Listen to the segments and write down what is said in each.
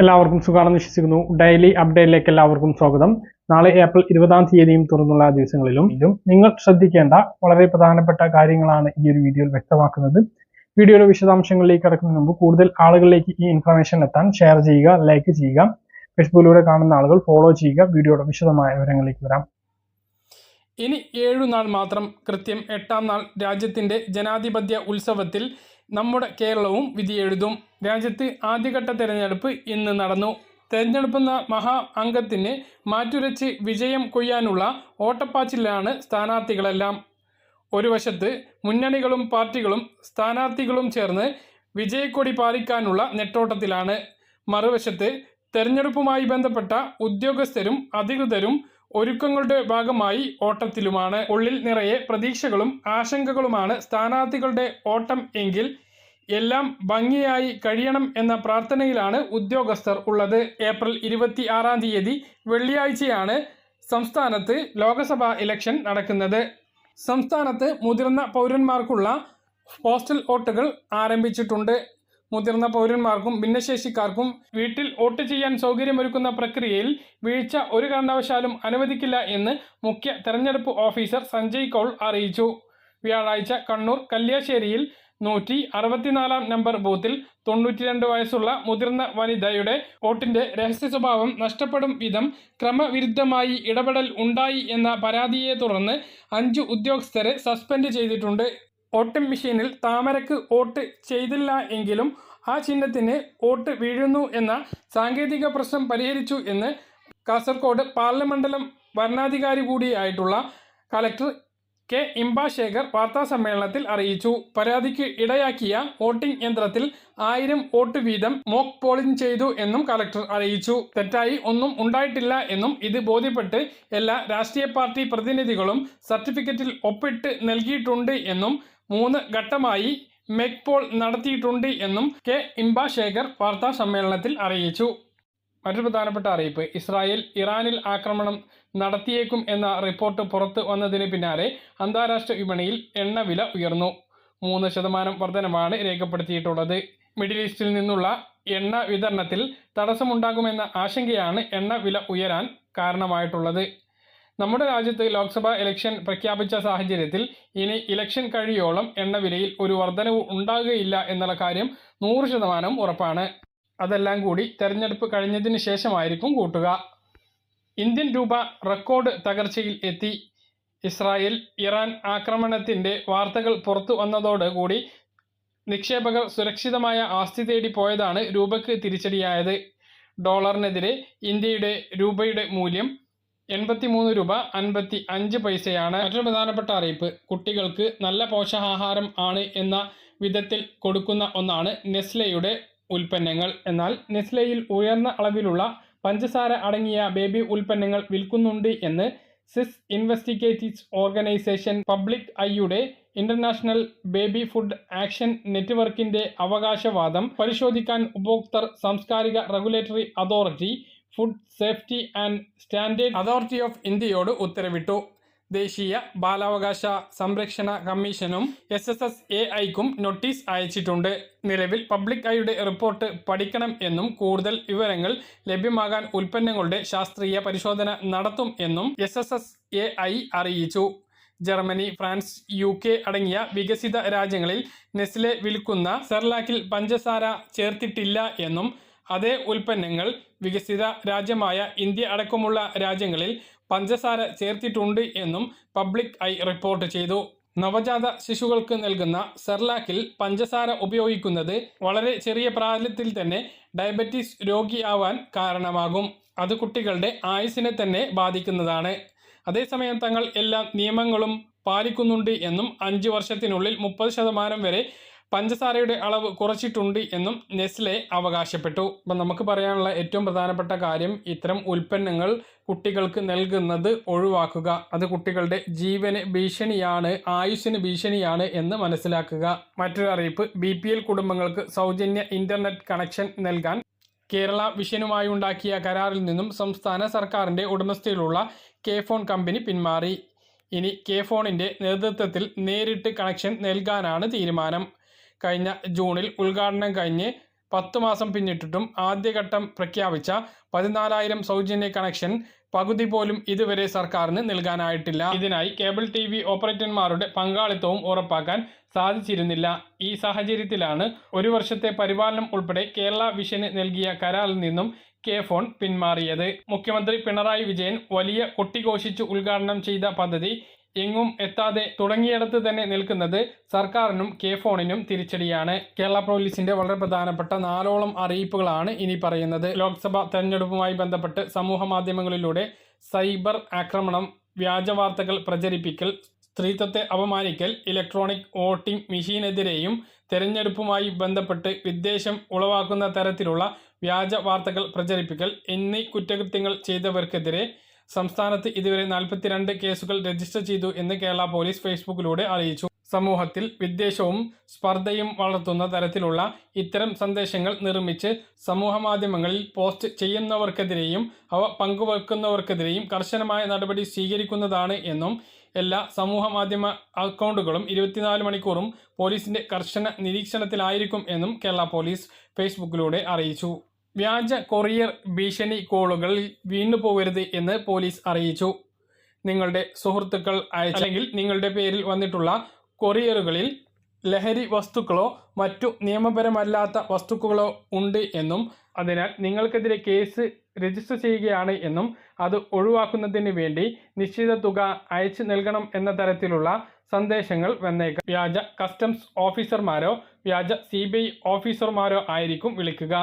എല്ലാവർക്കും സുഖമാണെന്ന് വിശ്വസിക്കുന്നു. ഡെയിലി അപ്ഡേറ്റിലേക്ക് എല്ലാവർക്കും സ്വാഗതം. നാളെ ഏപ്രിൽ ഇരുപതാം തീയതിയും തുറന്നുള്ള ദിവസങ്ങളിലും ഇതും നിങ്ങൾ ശ്രദ്ധിക്കേണ്ട വളരെ പ്രധാനപ്പെട്ട കാര്യങ്ങളാണ് ഈ ഒരു വീഡിയോയിൽ വ്യക്തമാക്കുന്നത്. വീഡിയോയുടെ വിശദാംശങ്ങളിലേക്ക് കടക്കുന്നതിന് മുമ്പ് കൂടുതൽ ആളുകളിലേക്ക് ഈ ഇൻഫർമേഷൻ എത്താൻ ഷെയർ ചെയ്യുക ലൈക്ക് ചെയ്യുക ഫേസ്ബുക്കിലൂടെ കാണുന്ന ആളുകൾ ഫോളോ ചെയ്യുക വീഡിയോയുടെ വിശദമായ വിവരങ്ങളിലേക്ക് വരാം. ഇനി ഏഴു നാൾ മാത്രം കൃത്യം എട്ടാം നാൾ രാജ്യത്തിന്റെ ജനാധിപത്യ ഉത്സവത്തിൽ നമ്മുടെ കേരളവും വിധിയെഴുതും രാജ്യത്ത് ആദ്യഘട്ട തെരഞ്ഞെടുപ്പ് ഇന്ന് നടന്നു. തെരഞ്ഞെടുപ്പെന്ന മഹാ അംഗത്തിന് മാറ്റുരച്ച് വിജയം കൊയ്യാനുള്ള ഓട്ടപ്പാച്ചിലാണ് സ്ഥാനാർത്ഥികളെല്ലാം. ഒരു വശത്ത് മുന്നണികളും പാർട്ടികളും സ്ഥാനാർത്ഥികളും ചേർന്ന് വിജയക്കൊടി പാലിക്കാനുള്ള നെട്ടോട്ടത്തിലാണ്. മറുവശത്ത് തെരഞ്ഞെടുപ്പുമായി ബന്ധപ്പെട്ട ഉദ്യോഗസ്ഥരും അധികൃതരും ഒരുക്കങ്ങളുടെ ഭാഗമായി ഓട്ടത്തിലുമാണ്. ഉള്ളിൽ നിറയെ പ്രതീക്ഷകളും ആശങ്കകളുമാണ് സ്ഥാനാർത്ഥികളുടെ ഓട്ടം എങ്കിൽ എല്ലാം ഭംഗിയായി കഴിയണം എന്ന പ്രാർത്ഥനയിലാണ് ഉദ്യോഗസ്ഥർ ഉള്ളത്. ഏപ്രിൽ ഇരുപത്തി ആറാം തീയതി വെള്ളിയാഴ്ചയാണ് സംസ്ഥാനത്ത് ലോക്സഭാ ഇലക്ഷൻ നടക്കുന്നത്. സംസ്ഥാനത്ത് മുതിർന്ന പൗരന്മാർക്കുള്ള പോസ്റ്റൽ വോട്ടുകൾ ആരംഭിച്ചിട്ടുണ്ട്. മുതിർന്ന പൗരന്മാർക്കും ഭിന്നശേഷിക്കാർക്കും വീട്ടിൽ വോട്ട് ചെയ്യാൻ സൗകര്യമൊരുക്കുന്ന പ്രക്രിയയിൽ വീഴ്ച ഒരു കാരണവശാലും അനുവദിക്കില്ല എന്ന് മുഖ്യ തെരഞ്ഞെടുപ്പ് ഓഫീസർ സഞ്ജയ് കൗൾ അറിയിച്ചു. വ്യാഴാഴ്ച കണ്ണൂർ കല്യാശ്ശേരിയിൽ നൂറ്റി അറുപത്തിനാലാം നമ്പർ ബൂത്തിൽ തൊണ്ണൂറ്റിരണ്ട് വയസ്സുള്ള മുതിർന്ന വനിതയുടെ വോട്ടിന്റെ രഹസ്യ സ്വഭാവം നഷ്ടപ്പെടും വിധം ക്രമവിരുദ്ധമായി ഇടപെടൽ ഉണ്ടായി എന്ന പരാതിയെ തുടർന്ന് അഞ്ചു ഉദ്യോഗസ്ഥരെ സസ്പെൻഡ് ചെയ്തിട്ടുണ്ട്. വോട്ടിംഗ് മെഷീനിൽ താമരക്ക് വോട്ട് ചെയ്തില്ല എങ്കിലും ആ ചിഹ്നത്തിന് വോട്ട് വീഴുന്നു എന്ന സാങ്കേതിക പ്രശ്നം പരിഹരിച്ചു എന്ന് കാസർഗോഡ് പാർലമണ്ഡലം ഭരണാധികാരി കൂടിയായിട്ടുള്ള കലക്ടർ കെ ഇംബാശേഖർ വാർത്താ സമ്മേളനത്തിൽ അറിയിച്ചു. പരാതിക്ക് ഇടയാക്കിയ വോട്ടിംഗ് യന്ത്രത്തിൽ ആയിരം വോട്ട് വീതം മോക്ക് പോളിംഗ് ചെയ്തു എന്നും കലക്ടർ അറിയിച്ചു. തെറ്റായി ഒന്നും ഉണ്ടായിട്ടില്ല എന്നും ഇത് ബോധ്യപ്പെട്ട് എല്ലാ രാഷ്ട്രീയ പാർട്ടി പ്രതിനിധികളും സർട്ടിഫിക്കറ്റിൽ ഒപ്പിട്ട് നൽകിയിട്ടുണ്ട് എന്നും മൂന്ന് ഘട്ടമായി മെക് പോൾ നടത്തിയിട്ടുണ്ട് എന്നും കെ ഇംബാശേഖർ വാർത്താ സമ്മേളനത്തിൽ അറിയിച്ചു. മറ്റൊരു പ്രധാനപ്പെട്ട അറിയിപ്പ്. ഇസ്രായേൽ ഇറാനിൽ ആക്രമണം നടത്തിയേക്കും എന്ന റിപ്പോർട്ട് പുറത്തു വന്നതിന് പിന്നാലെ അന്താരാഷ്ട്ര വിപണിയിൽ എണ്ണവില ഉയർന്നു. മൂന്ന് ശതമാനം വർധനമാണ് രേഖപ്പെടുത്തിയിട്ടുള്ളത്. മിഡിൽ ഈസ്റ്റിൽ നിന്നുള്ള എണ്ണ വിതരണത്തിൽ തടസ്സമുണ്ടാകുമെന്ന ആശങ്കയാണ് എണ്ണ വില ഉയരാൻ കാരണമായിട്ടുള്ളത്. നമ്മുടെ രാജ്യത്ത് ലോക്സഭാ ഇലക്ഷൻ പ്രഖ്യാപിച്ച സാഹചര്യത്തിൽ ഇനി ഇലക്ഷൻ കഴിയോളം എണ്ണവിലയിൽ ഒരു വർധനവ് ഉണ്ടാകുകയില്ല എന്നുള്ള കാര്യം നൂറ് ശതമാനം ഉറപ്പാണ്. അതെല്ലാം കൂടി തെരഞ്ഞെടുപ്പ് കഴിഞ്ഞതിന് ശേഷമായിരിക്കും കൂട്ടുക. ഇന്ത്യൻ രൂപ റെക്കോർഡ് തകർച്ചയിൽ എത്തി. ഇസ്രായേൽ ഇറാൻ ആക്രമണത്തിന്റെ വാർത്തകൾ പുറത്തു വന്നതോടുകൂടി നിക്ഷേപകർ സുരക്ഷിതമായ ആസ്തി തേടി പോയതാണ് രൂപയ്ക്ക് തിരിച്ചടിയായത്. ഡോളറിനെതിരെ ഇന്ത്യയുടെ രൂപയുടെ മൂല്യം എൺപത്തിമൂന്ന് രൂപ അൻപത്തി അഞ്ച് പൈസയാണ്. മറ്റൊരു പ്രധാനപ്പെട്ട അറിയിപ്പ് കുട്ടികൾക്ക് നല്ല പോഷകാഹാരം ആണ് എന്ന വിധത്തിൽ കൊടുക്കുന്ന ഒന്നാണ് നെസ്ലയുടെ ഉൽപ്പന്നങ്ങൾ. എന്നാൽ നെസ്ലയിൽ ഉയർന്ന അളവിലുള്ള പഞ്ചസാര അടങ്ങിയ ബേബി ഉൽപ്പന്നങ്ങൾ വിൽക്കുന്നുണ്ട് എന്ന് സിസ് ഇൻവെസ്റ്റിഗേറ്റീവ്സ് ഓർഗനൈസേഷൻ പബ്ലിക് ഐയുടെ ഇന്റർനാഷണൽ ബേബി ഫുഡ് ആക്ഷൻ നെറ്റ്വർക്കിന്റെ അവകാശവാദം പരിശോധിക്കാൻ ഉപഭോക്തൃ സാംസ്കാരിക regulatory authority food safety and standard authority of ഇന്ത്യയോട് ഉത്തരവിട്ടു. ദേശീയ ബാലാവകാശ സംരക്ഷണ കമ്മീഷനും എസ് എസ് എസ് എ ഐക്കും നോട്ടീസ് അയച്ചിട്ടുണ്ട്. നിലവിൽ പബ്ലിക് ഐയുടെ റിപ്പോർട്ട് പഠിക്കണം എന്നും കൂടുതൽ വിവരങ്ങൾ ലഭ്യമാകാൻ ഉൽപ്പന്നങ്ങളുടെ ശാസ്ത്രീയ പരിശോധന നടത്തും എന്നും S S S A I അറിയിച്ചു. ജർമ്മനി ഫ്രാൻസ് യു കെ അടങ്ങിയ വികസിത രാജ്യങ്ങളിൽ നെസ്ലെ വിൽക്കുന്ന സെർലാക്കിൽ പഞ്ചസാര ചേർത്തിട്ടില്ല എന്നും അതേ ഉൽപ്പന്നങ്ങൾ വികസിത രാജ്യമായ ഇന്ത്യ അടക്കമുള്ള രാജ്യങ്ങളിൽ പഞ്ചസാര ചേർത്തിട്ടുണ്ട് എന്നും പബ്ലിക് ഐ റിപ്പോർട്ട് ചെയ്തു. നവജാത ശിശുക്കൾക്ക് നൽകുന്ന സെർലാക്കിൽ പഞ്ചസാര ഉപയോഗിക്കുന്നത് വളരെ ചെറിയ പ്രായത്തിൽ തന്നെ ഡയബറ്റീസ് രോഗിയാവാൻ കാരണമാകും. അത് കുട്ടികളുടെ ആയുസിനെ തന്നെ ബാധിക്കുന്നതാണ്. അതേസമയം തങ്ങൾ എല്ലാ നിയമങ്ങളും പാലിക്കുന്നുണ്ട് എന്നും അഞ്ച് വർഷത്തിനുള്ളിൽ മുപ്പത് ശതമാനം വരെ പഞ്ചസാരയുടെ അളവ് കുറച്ചിട്ടുണ്ട് എന്നും നെസ്ലെ അവകാശപ്പെട്ടു. അപ്പം നമുക്ക് പറയാനുള്ള ഏറ്റവും പ്രധാനപ്പെട്ട കാര്യം ഇത്തരം ഉൽപ്പന്നങ്ങൾ കുട്ടികൾക്ക് നൽകുന്നത് ഒഴിവാക്കുക. അത് കുട്ടികളുടെ ജീവന് ഭീഷണിയാണ് ആയുസ്സിന് ഭീഷണിയാണ് എന്ന് മനസ്സിലാക്കുക. മറ്റൊരു അറിയിപ്പ് ബി കുടുംബങ്ങൾക്ക് സൗജന്യ ഇന്റർനെറ്റ് കണക്ഷൻ നൽകാൻ കേരള വിഷനുമായി ഉണ്ടാക്കിയ കരാറിൽ നിന്നും സംസ്ഥാന സർക്കാരിന്റെ ഉടമസ്ഥയിലുള്ള കെ ഫോൺ കമ്പനി പിന്മാറി. ഇനി കെ ഫോണിന്റെ നേതൃത്വത്തിൽ നേരിട്ട് കണക്ഷൻ നൽകാനാണ് തീരുമാനം. കഴിഞ്ഞ ജൂണിൽ ഉദ്ഘാടനം കഴിഞ്ഞ് പത്ത് മാസം പിന്നിട്ടിട്ടും ആദ്യഘട്ടം പ്രഖ്യാപിച്ച പതിനാലായിരം സൗജന്യ കണക്ഷൻ പകുതി പോലും ഇതുവരെ സർക്കാരിന് നൽകാനായിട്ടില്ല. ഇതിനായി കേബിൾ ടി വി ഓപ്പറേറ്റർമാരുടെ പങ്കാളിത്തവും ഉറപ്പാക്കാൻ സാധിച്ചിരുന്നില്ല. ഈ സാഹചര്യത്തിലാണ് ഒരു വർഷത്തെ പരിപാലനം ഉൾപ്പെടെ കേരള വിഷന് നൽകിയ കരാറിൽ നിന്നും കെ ഫോൺ പിന്മാറിയത്. മുഖ്യമന്ത്രി പിണറായി വിജയൻ വലിയ കൊട്ടിഘോഷിച്ചു ഉദ്ഘാടനം ചെയ്ത പദ്ധതി എങ്ങും എത്താതെ തുടങ്ങിയിടത്ത് തന്നെ നിൽക്കുന്നത് സർക്കാരിനും കെ ഫോണിനും തിരിച്ചടിയാണ്. കേരള പോലീസിന്റെ വളരെ പ്രധാനപ്പെട്ട നാലോളം അറിയിപ്പുകളാണ് ഇനി പറയുന്നത്. ലോക്സഭാ തെരഞ്ഞെടുപ്പുമായി ബന്ധപ്പെട്ട് സമൂഹ മാധ്യമങ്ങളിലൂടെ സൈബർ ആക്രമണം വ്യാജ വാർത്തകൾ പ്രചരിപ്പിക്കൽ സ്ത്രീത്വത്തെ അപമാനിക്കൽ ഇലക്ട്രോണിക് വോട്ടിംഗ് മെഷീനെതിരെയും തെരഞ്ഞെടുപ്പുമായി ബന്ധപ്പെട്ട് വിദ്വേഷം ഉളവാക്കുന്ന തരത്തിലുള്ള വ്യാജ വാർത്തകൾ പ്രചരിപ്പിക്കൽ എന്നീ കുറ്റകൃത്യങ്ങൾ ചെയ്തവർക്കെതിരെ സംസ്ഥാനത്ത് ഇതുവരെ നാൽപ്പത്തിരണ്ട് കേസുകൾ രജിസ്റ്റർ ചെയ്തു എന്ന് കേരള പോലീസ് ഫേസ്ബുക്കിലൂടെ അറിയിച്ചു. സമൂഹത്തിൽ വിദ്വേഷവും സ്പർദ്ധയും വളർത്തുന്ന തരത്തിലുള്ള ഇത്തരം സന്ദേശങ്ങൾ നിർമ്മിച്ച് സമൂഹ മാധ്യമങ്ങളിൽ പോസ്റ്റ് ചെയ്യുന്നവർക്കെതിരെയും അവ പങ്കുവെക്കുന്നവർക്കെതിരെയും കർശനമായ നടപടി സ്വീകരിക്കുന്നതാണ് എന്നും എല്ലാ സമൂഹ മാധ്യമ അക്കൗണ്ടുകളും ഇരുപത്തിനാല് മണിക്കൂറും പോലീസിന്റെ കർശന നിരീക്ഷണത്തിലായിരിക്കും എന്നും കേരള പോലീസ് ഫേസ്ബുക്കിലൂടെ അറിയിച്ചു. വ്യാജ കൊറിയർ ഭീഷണി കോളുകളിൽ വീണ്ടു പോകരുത് എന്ന് പോലീസ് അറിയിച്ചു. നിങ്ങളുടെ സുഹൃത്തുക്കൾ അയച്ച അല്ലെങ്കിൽ നിങ്ങളുടെ പേരിൽ വന്നിട്ടുള്ള കൊറിയറുകളിൽ ലഹരി വസ്തുക്കളോ മറ്റു നിയമപരമല്ലാത്ത വസ്തുക്കളോ ഉണ്ട് എന്നും അതിനാൽ നിങ്ങൾക്കെതിരെ കേസ് രജിസ്റ്റർ ചെയ്യുകയാണ് എന്നും അത് ഒഴിവാക്കുന്നതിന് വേണ്ടി നിശ്ചിത തുക അയച്ചു നൽകണം എന്ന തരത്തിലുള്ള സന്ദേശങ്ങൾ വന്നേക്കാം. വ്യാജ കസ്റ്റംസ് ഓഫീസർമാരോ വ്യാജ സി ഓഫീസർമാരോ ആയിരിക്കും വിളിക്കുക.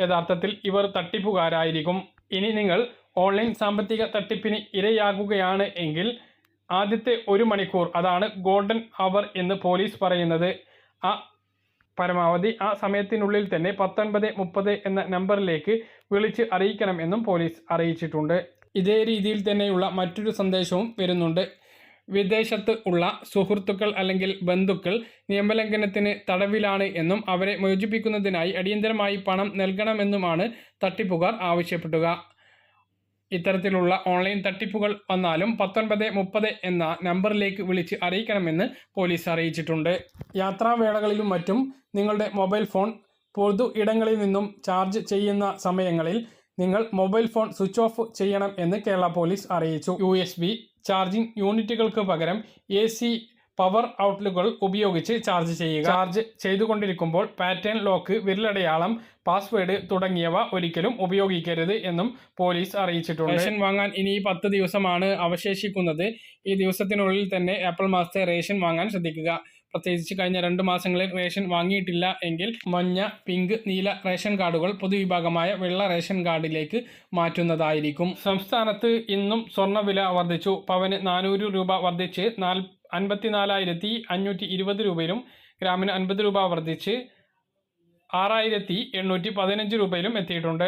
യഥാർത്ഥത്തിൽ ഇവർ തട്ടിപ്പുകാരായിരിക്കും. ഇനി നിങ്ങൾ ഓൺലൈൻ സാമ്പത്തിക തട്ടിപ്പിന് ഇരയാകുകയാണ് എങ്കിൽ ആദ്യത്തെ ഒരു മണിക്കൂർ അതാണ് ഗോൾഡൻ അവർ എന്ന് പോലീസ് പറയുന്നത്. ആ പരമാവധി ആ സമയത്തിനുള്ളിൽ തന്നെ പത്തൊൻപത് മുപ്പത് എന്ന നമ്പറിലേക്ക് വിളിച്ച് അറിയിക്കണമെന്നും പോലീസ് അറിയിച്ചിട്ടുണ്ട്. ഇതേ രീതിയിൽ തന്നെയുള്ള മറ്റൊരു സന്ദേശവും വരുന്നുണ്ട്. വിദേശത്ത് ഉള്ള സുഹൃത്തുക്കൾ അല്ലെങ്കിൽ ബന്ധുക്കൾ നിയമലംഘനത്തിന് തടവിലാണ് എന്നും അവരെ മോചിപ്പിക്കുന്നതിനായി അടിയന്തരമായി പണം നൽകണമെന്നുമാണ് തട്ടിപ്പുകാർ ആവശ്യപ്പെടുക. ഇത്തരത്തിലുള്ള ഓൺലൈൻ തട്ടിപ്പുകൾ വന്നാലും പത്തൊൻപത് മുപ്പത് എന്ന നമ്പറിലേക്ക് വിളിച്ച് അറിയിക്കണമെന്ന് പോലീസ് അറിയിച്ചിട്ടുണ്ട്. യാത്രാവേളകളിലും മറ്റും നിങ്ങളുടെ മൊബൈൽ ഫോൺ പൊതു ഇടങ്ങളിൽ നിന്നും ചാർജ് ചെയ്യുന്ന സമയങ്ങളിൽ നിങ്ങൾ മൊബൈൽ ഫോൺ സ്വിച്ച് ഓഫ് ചെയ്യണം എന്ന് കേരള പോലീസ് അറിയിച്ചു. യു ചാർജിംഗ് യൂണിറ്റുകൾക്ക് പകരം എ സി പവർ ഔട്ട്ലുകൾ ഉപയോഗിച്ച് ചാർജ് ചെയ്യുക. ചാർജ് ചെയ്തുകൊണ്ടിരിക്കുമ്പോൾ പാറ്റേൺ ലോക്ക് വിരലടയാളം പാസ്വേഡ് തുടങ്ങിയവ ഒരിക്കലും ഉപയോഗിക്കരുത് എന്നും പോലീസ് അറിയിച്ചിട്ടുണ്ട്. റേഷൻ വാങ്ങാൻ ഇനി പത്ത് ദിവസമാണ് അവശേഷിക്കുന്നത്. ഈ ദിവസത്തിനുള്ളിൽ തന്നെ ഏപ്രിൽ മാസത്തെ റേഷൻ വാങ്ങാൻ ശ്രദ്ധിക്കുക. പ്രത്യേകിച്ച് കഴിഞ്ഞ രണ്ട് മാസങ്ങളിൽ റേഷൻ വാങ്ങിയിട്ടില്ല എങ്കിൽ മഞ്ഞ പിങ്ക് നീല റേഷൻ കാർഡുകൾ പൊതുവിഭാഗമായ വെള്ള റേഷൻ കാർഡിലേക്ക് മാറ്റുന്നതായിരിക്കും. സംസ്ഥാനത്ത് ഇന്നും സ്വർണവില വർദ്ധിച്ചു. പവന് നാനൂറ് രൂപ വർദ്ധിച്ച് നാൽ അൻപത്തിനാലായിരത്തി അഞ്ഞൂറ്റി ഇരുപത് രൂപയിലും ഗ്രാമിന് അൻപത് രൂപ വർദ്ധിച്ച് ആറായിരത്തി എണ്ണൂറ്റി പതിനഞ്ച് രൂപയിലും എത്തിയിട്ടുണ്ട്.